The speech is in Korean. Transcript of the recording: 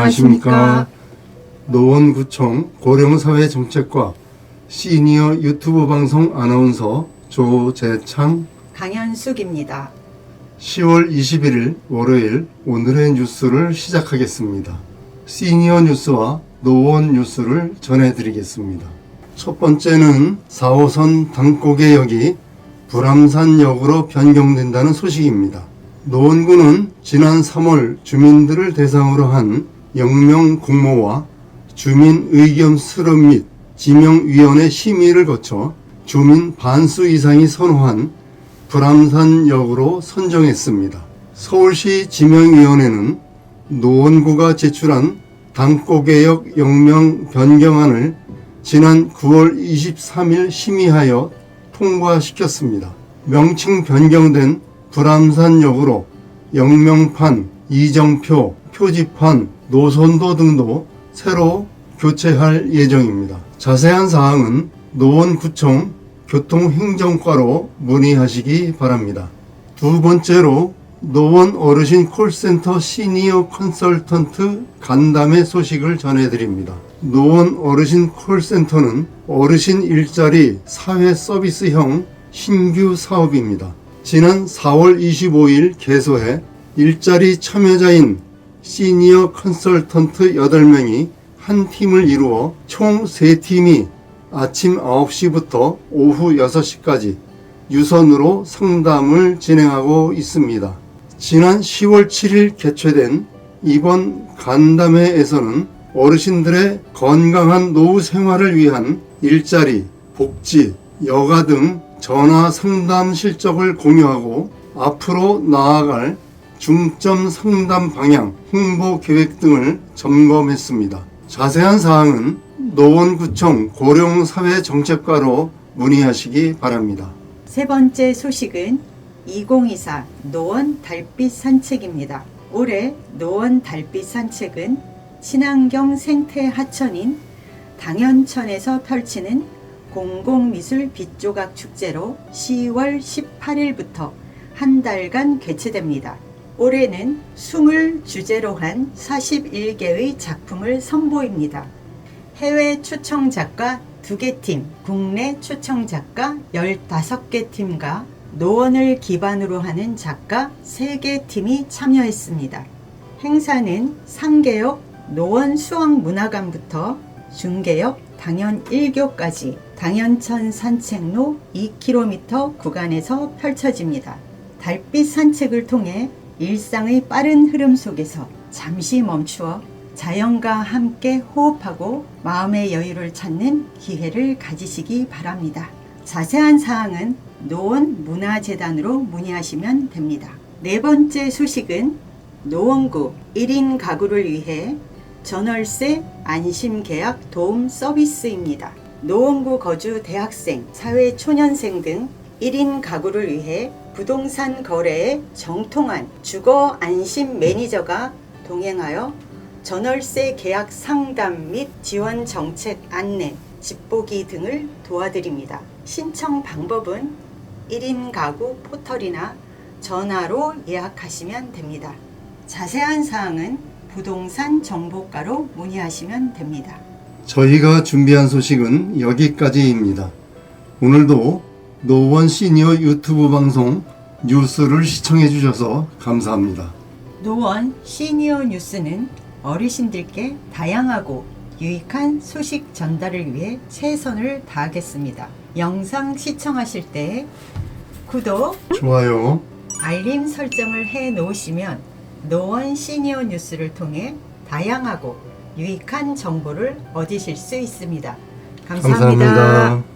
안녕하십니까. 노원구청 고령사회정책과 시니어 유튜브 방송 아나운서 조재창 강현숙입니다. 10월 21일 월요일 오늘의 뉴스를 시작하겠습니다. 시니어 뉴스와 노원 뉴스를 전해드리겠습니다. 첫 번째는 4호선 당고개역이 불암산역으로 변경된다는 소식입니다. 노원구는 지난 3월 주민들을 대상으로 한 영명 공모와 주민 의견 수렴 및 지명위원회 심의를 거쳐 주민 반수 이상이 선호한 불암산역으로 선정했습니다. 서울시 지명위원회는 노원구가 제출한 당고개역 영명 변경안을 지난 9월 23일 심의하여 통과시켰습니다. 명칭 변경된 불암산역으로 영명판, 이정표, 표지판, 노선도 등도 새로 교체할 예정입니다. 자세한 사항은 노원구청 교통행정과로 문의하시기 바랍니다. 두 번째로 노원 어르신 콜센터 시니어 컨설턴트 간담회 소식을 전해드립니다. 노원 어르신 콜센터는 어르신 일자리 사회 서비스형 신규 사업입니다. 지난 4월 25일 개소해 일자리 참여자인 시니어 컨설턴트 8명이 한 팀을 이루어 총 3팀이 아침 9시부터 오후 6시까지 유선으로 상담을 진행하고 있습니다. 지난 10월 7일 개최된 이번 간담회에서는 어르신들의 건강한 노후 생활을 위한 일자리, 복지, 여가 등 전화 상담 실적을 공유하고 앞으로 나아갈 중점 상담 방향, 홍보 계획 등을 점검했습니다. 자세한 사항은 노원구청 고령사회정책과로 문의하시기 바랍니다. 세 번째 소식은 2024 노원 달빛 산책입니다. 올해 노원 달빛 산책은 친환경 생태 하천인 당연천에서 펼치는 공공미술 빛조각 축제로 10월 18일부터 한 달간 개최됩니다. 올해는 20 주제로 한 41개의 작품을 선보입니다. 해외 초청 작가 2개 팀, 국내 초청 작가 15개 팀과 노원을 기반으로 하는 작가 3개 팀이 참여했습니다. 행사는 상계역 노원 수학문화관부터 중계역 당연 1교까지 당연천 산책로 2km 구간에서 펼쳐집니다. 달빛 산책을 통해 일상의 빠른 흐름 속에서 잠시 멈추어 자연과 함께 호흡하고 마음의 여유를 찾는 기회를 가지시기 바랍니다. 자세한 사항은 노원 문화재단으로 문의하시면 됩니다. 네 번째 소식은 노원구 1인 가구를 위해 전월세 안심 계약 도움 서비스입니다. 노원구 거주 대학생, 사회 초년생 등 1인 가구를 위해 부동산 거래에 정통한 주거 안심 매니저가 동행하여 전월세 계약 상담 및 지원 정책 안내, 집보기 등을 도와드립니다. 신청 방법은 1인 가구 포털이나 전화로 예약하시면 됩니다. 자세한 사항은 부동산 정보과로 문의하시면 됩니다. 저희가 준비한 소식은 여기까지입니다. 오늘도 노원 시니어 유튜브 방송 뉴스를 시청해 주셔서 감사합니다. 노원 시니어 뉴스는 어르신들께 다양하고 유익한 소식 전달을 위해 최선을 다하겠습니다. 영상 시청하실 때 구독, 좋아요. 알림 설정을 해 놓으시면 노원 시니어 뉴스를 통해 다양하고 유익한 정보를 얻으실 수 있습니다 감사합니다. 감사합니다.